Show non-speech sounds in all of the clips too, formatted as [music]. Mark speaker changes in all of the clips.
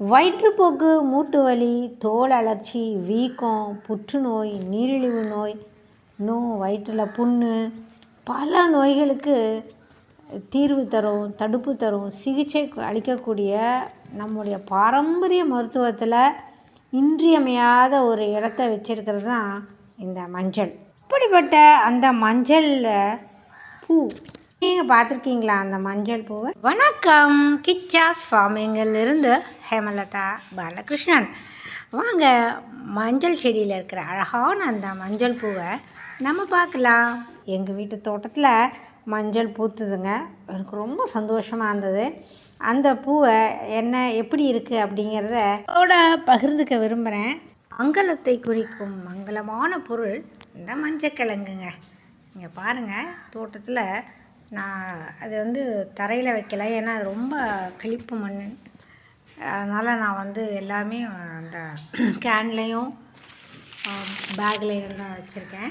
Speaker 1: வயிற்றுப்போக்கு மூட்டு வலி தோல் அலர்ச்சி வீக்கம் புற்றுநோய் நீரிழிவு நோய் இன்னும் வயிற்றில் புண்ணு பல நோய்களுக்கு தீர்வு தரும் தடுப்பு தரும் சிகிச்சை அளிக்கக்கூடிய நம்முடைய பாரம்பரிய மருத்துவத்தில் இன்றியமையாத ஒரு இடத்த வச்சிருக்கிறது தான் இந்த மஞ்சள். இப்படிப்பட்ட அந்த மஞ்சளில் பூ நீங்கள் பார்த்துருக்கீங்களா அந்த மஞ்சள் பூவை? வணக்கம். கிச்சாஸ் ஃபார்மிங்கிலிருந்து ஹேமலதா பாலகிருஷ்ணன். வாங்க மஞ்சள் செடியில் இருக்கிற அழகான அந்த மஞ்சள் பூவை நம்ம பார்க்கலாம். எங்கள் வீட்டு தோட்டத்தில் மஞ்சள் பூத்துதுங்க. எனக்கு ரொம்ப சந்தோஷமாக இருந்தது. அந்த பூவை என்ன எப்படி இருக்குது அப்படிங்கிறத பகிர்ந்துக்க விரும்புகிறேன் மங்களத்தை குறிக்கும் மங்களமான பொருள் இந்த மஞ்சக்கிழங்குங்க. இங்கே பாருங்கள் தோட்டத்தில் நான் அது வந்து தரையில் வைக்கல. ஏன்னா அது ரொம்ப களிப்பு மண். அதனால் நான் வந்து எல்லாமே அந்த [clears throat] கேன்லேயும் பேக்லேயும் தான் வச்சுருக்கேன்.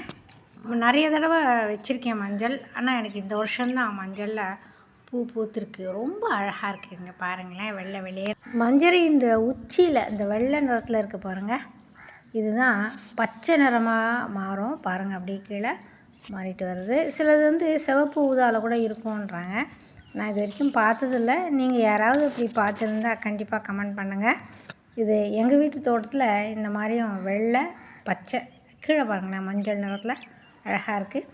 Speaker 1: நிறைய தடவை வச்சுருக்கேன் மஞ்சள். ஆனால் எனக்கு இந்த வருஷம்தான் மஞ்சளில் பூ பூத்துருக்கு. ரொம்ப அழகாக இருக்குதுங்க பாருங்களேன் வெள்ளை வெளியே. மஞ்சள் இந்த உச்சியில் இந்த வெள்ளை நிறத்தில் இருக்குது பாருங்கள் இதுதான் பச்சை நிறமாக மாறும். பாருங்கள் அப்படியே கீழே. மாறிட்டு வருது. சிலது வந்து சிவப்பு ஊதாவில் கூட இருக்கும்ன்றாங்க. நான் இது வரைக்கும் பார்த்ததில்ல. நீங்கள் யாராவது இப்படி பார்த்துருந்தா கண்டிப்பாக கமெண்ட் பண்ணுங்கள் இது எங்கள் வீட்டு தோட்டத்தில் இந்த மாதிரியும் வெள்ளை பச்சை கீழே பாருங்களேன் மஞ்சள் நிறத்தில் அழகாக இருக்குது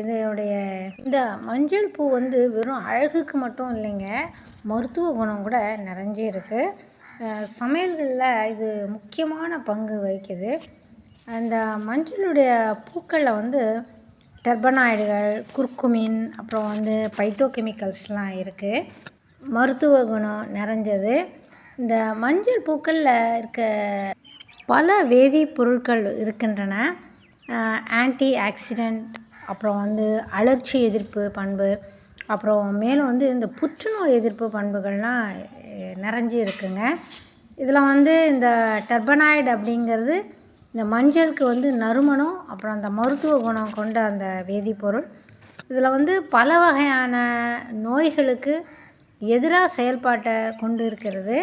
Speaker 1: இதோடைய இந்த மஞ்சள் பூ வந்து வெறும் அழகுக்கு மட்டும் இல்லைங்க மருத்துவ குணம் கூட நிறைஞ்சி இருக்குது சமையல்களில் இது முக்கியமான பங்கு வகிக்குது. அந்த மஞ்சளுடைய பூக்களில் வந்து டர்பனாய்டுகள் குர்குமின் அப்புறம் வந்து பைட்டோ கெமிக்கல்ஸ்லாம் இருக்குது மருத்துவ குணம் நிறைஞ்சது. இந்த மஞ்சள் பூக்களில் இருக்க பல வேதிப்பொருட்கள் இருக்கின்றன. ஆன்டி ஆக்சிடெண்ட் அப்புறம் வந்து அழற்சி எதிர்ப்பு பண்பு அப்புறம் மேலும் வந்து இந்த புற்றுநோய் எதிர்ப்பு பண்புகள்லாம் நிறைஞ்சி இருக்குங்க. இதில் வந்து இந்த டர்பனாய்டு அப்படிங்கிறது இந்த மஞ்சளுக்கு வந்து நறுமணம் அப்புறம் அந்த மருத்துவ குணம் கொண்ட அந்த வேதிப்பொருள். இதில் வந்து பல வகையான நோய்களுக்கு எதிராக செயல்பாட்டை கொண்டு இருக்கிறது.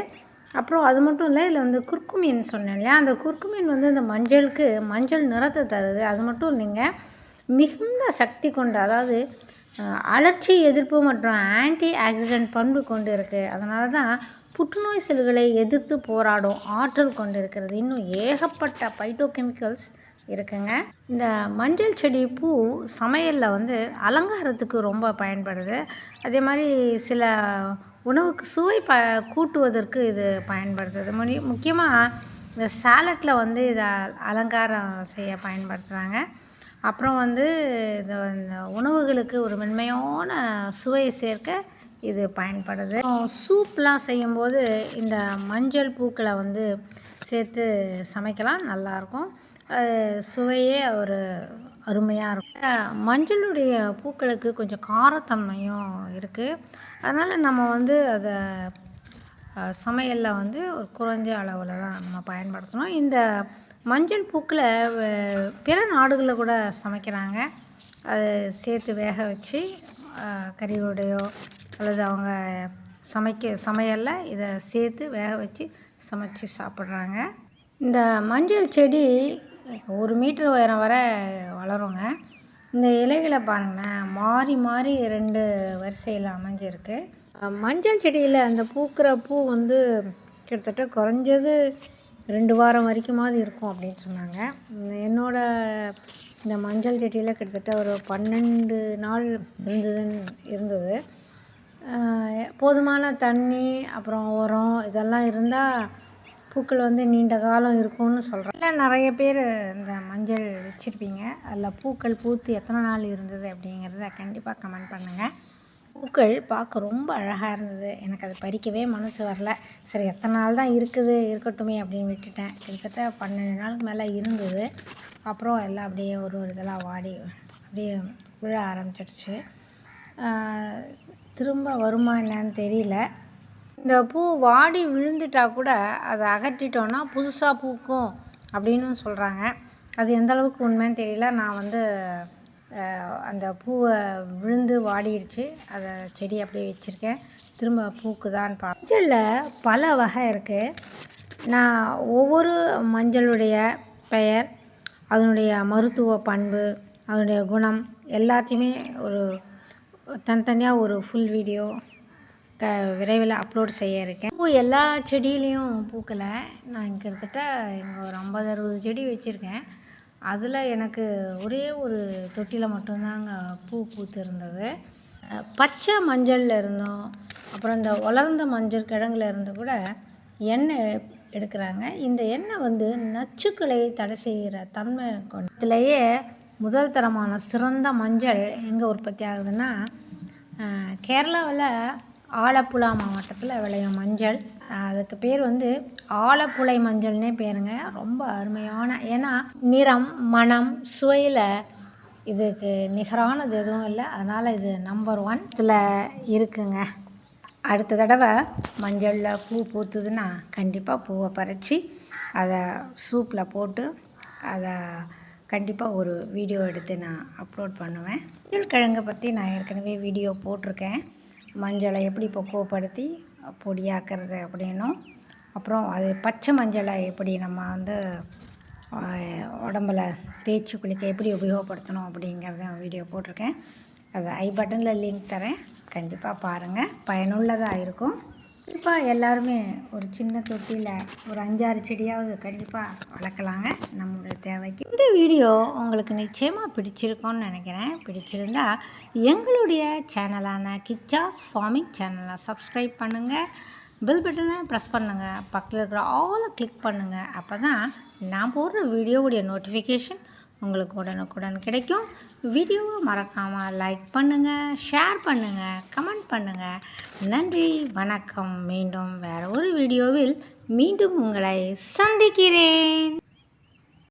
Speaker 1: அப்புறம் அது மட்டும் இல்லை இதில் வந்து குர்குமின் சொன்னேன் இல்லையா? அந்த குர்குமின் வந்து இந்த மஞ்சளுக்கு மஞ்சள் நிறத்தை தருது. அது மட்டும் இல்லைங்க மிகுந்த சக்தி கொண்ட அதாவது அலர்ச்சி எதிர்ப்பு மற்றும் ஆன்டி ஆக்சிடென்ட் பண்பு கொண்டு இருக்குது அதனால தான் புற்றுநோய் செல்களை எதிர்த்து போராடும் ஆற்றல் கொண்டு இருக்கிறது இன்னும் ஏகப்பட்ட பைட்டோகெமிக்கல்ஸ் இருக்குங்க. இந்த மஞ்சள் செடி பூ சமையலில் வந்து அலங்காரத்துக்கு ரொம்ப பயன்படுது. அதே மாதிரி சில உணவுக்கு சுவை ப கூட்டுவதற்கு இது பயன்படுது. முடி முக்கியமாக இந்த சாலட்டில் வந்து இதை அலங்காரம் செய்ய பயன்படுத்துகிறாங்க அப்புறம் வந்து இந்த இந்த உணவுகளுக்கு ஒரு மென்மையான சுவையை சேர்க்க இது பயன்படுது. சூப்லாம் செய்யும்போது இந்த மஞ்சள் பூக்களை வந்து சேர்த்து சமைக்கலாம் நல்லாயிருக்கும். சுவையே ஒரு அருமையாக இருக்கும். மஞ்சளுடைய பூக்களுக்கு கொஞ்சம் காரத்தன்மையும் இருக்குது அதனால் நம்ம வந்து அதை சமையலில் வந்து ஒரு குறைஞ்ச அளவில் தான் நம்ம பயன்படுத்தணும். இந்த மஞ்சள் பூக்களை பிற நாடுகளில் கூட சமைக்கிறாங்க. அதை சேர்த்து வேக வச்சு கறியோடையோ அல்லது அவங்க சமைக்க சமையலில் இதை சேர்த்து வேக வச்சு சமைச்சு சாப்பிட்றாங்க. இந்த மஞ்சள் செடி ஒரு மீட்டர் உயரம் வரை வளருங்க. இந்த இலைகளை பாருங்களேன் மாறி மாறி ரெண்டு வரிசையில் அமைஞ்சிருக்கு. மஞ்சள் செடியில் அந்த பூக்கிற பூ வந்து கிட்டத்தட்ட குறைஞ்சது ரெண்டு வாரம் வரைக்குமாவது இருக்கும் அப்படின்னு சொன்னாங்க என்னோடய இந்த மஞ்சள் செடியில் கிட்டத்தட்ட ஒரு பன்னெண்டு நாள் இருந்ததுன்னு இருந்தது. போதுமான தண்ணி அப்புறம் உரம் இதெல்லாம் இருந்தால் பூக்கள் வந்து நீண்ட காலம் இருக்கும்னு சொல்கிறேன் இல்லை நிறைய பேர் இந்த மஞ்சள் வச்சுருப்பீங்க. அதில் பூக்கள் பூத்து எத்தனை நாள் இருந்தது அப்படிங்கிறத கண்டிப்பாக கமெண்ட் பண்ணுங்கள் பூக்கள் பார்க்க ரொம்ப அழகாக இருந்தது. எனக்கு அது பறிக்கவே மனசு வரல. சரி எத்தனை நாள் தான் இருக்குது இருக்கட்டுமே அப்படின்னு விட்டுட்டேன். கிட்டத்தட்ட பன்னெண்டு நாளுக்கு மேலே இருந்தது. அப்புறம் எல்லாம் அப்படியே ஒரு ஒரு இதெல்லாம் வாடி அப்படியே விழ ஆரம்பிச்சிடுச்சு. திரும்ப வருமா என்னன்னு தெரியல. இந்த பூ வாடி விழுந்துட்டா கூட அதை அகற்றிட்டோன்னா புதுசாக பூக்கும் அப்படின்னு சொல்கிறாங்க அது எந்த அளவுக்கு உண்மைன்னு தெரியல. நான் வந்து அந்த பூவை விழுந்து வாடிடுச்சு. அதை செடி அப்படியே வச்சுருக்கேன். திரும்ப பூக்குதான்னு பா மஞ்சளில் பல வகை இருக்குது நான் ஒவ்வொரு மஞ்சளுடைய பெயர் அதனுடைய மருத்துவ பண்பு அதனுடைய குணம் எல்லாத்தையுமே ஒரு தனித்தனியாக ஒரு ஃபுல் வீடியோ க விரைவில் அப்லோட் செய்ய இருக்கேன். பூ எல்லா செடியிலையும் பூக்கலை. நான் கிட்டத்தட்ட இங்கே ஒரு ஐம்பது அறுபது செடி வச்சுருக்கேன். அதில் எனக்கு ஒரே ஒரு தொட்டியில் மட்டும்தாங்க பூ பூத்து இருந்தது பச்சை மஞ்சளில் இருந்தோம். அப்புறம் இந்த வளர்ந்த மஞ்சள் கிழங்குல இருந்து கூட எண்ணெய் எடுக்கிறாங்க. இந்த எண்ணெய் வந்து நச்சுக்களை தடை செய்கிற தன்மை கொண்டதுலேயே முதல் தரமான சிறந்த மஞ்சள் எங்கே உற்பத்தி ஆகுதுன்னா கேரளாவில் ஆலப்புழா மாவட்டத்தில் விளையும் மஞ்சள். அதுக்கு பேர் வந்து ஆலப்புழை மஞ்சள்னே பேருங்க. ரொம்ப அருமையான ஏன்னா நிறம் மனம் சுவையில் இதுக்கு நிகரானது எதுவும் இல்லை. அதனால் இது நம்பர் ஒன் இதில் இருக்குங்க. அடுத்த தடவை மஞ்சளில் பூ பூத்துதுன்னா கண்டிப்பாக பூவை பறித்து அதை சூப்பில் போட்டு அதை கண்டிப்பாக ஒரு வீடியோ எடுத்து நான் அப்லோட் பண்ணுவேன். மஞ்சள் கிழங்கை பற்றி நான் ஏற்கனவே வீடியோ போட்டிருக்கேன். மஞ்சளை எப்படி பக்குவப்படுத்தி பொடியாக்குறது அப்படின்னும் அப்புறம் அது பச்சை மஞ்சளை எப்படி நம்ம வந்து உடம்பில் உடம்புல தேய்ச்சி குளிக்க எப்படி உபயோகப்படுத்தணும் அப்படிங்கிறத வீடியோ போட்டிருக்கேன். அதை ஐ பட்டனில் லிங்க் தரேன். கண்டிப்பாக பாருங்கள் பயனுள்ளதாக இருக்கும். கண்டிப்பாக எல்லாருமே ஒரு சின்ன தொட்டியில் ஒரு அஞ்சாறு செடியாவது கண்டிப்பாக வளர்க்கலாங்க நம்மளுடைய தேவைக்கு. இந்த வீடியோ உங்களுக்கு நிச்சயமாக பிடிச்சிருக்கோன்னு நினைக்கிறேன். பிடிச்சிருந்தா எங்களுடைய சேனலான கிச்சாஸ் ஃபார்மிங் சேனலை சப்ஸ்கிரைப் பண்ணுங்கள் பெல் பட்டனை ப்ரெஸ் பண்ணுங்கள் பக்கத்தில் இருக்கிற ஆலை கிளிக் பண்ணுங்கள் அப்போ தான் நான் போடுற வீடியோவுடைய நோட்டிஃபிகேஷன் உங்களுக்கு உடனுக்குடன் கிடைக்கும். வீடியோவை மறக்காமல் லைக் பண்ணுங்கள் ஷேர் பண்ணுங்கள் கமெண்ட் பண்ணுங்கள் நன்றி வணக்கம். மீண்டும் வேறு ஒரு வீடியோவில் மீண்டும் உங்களை சந்திக்கிறேன்.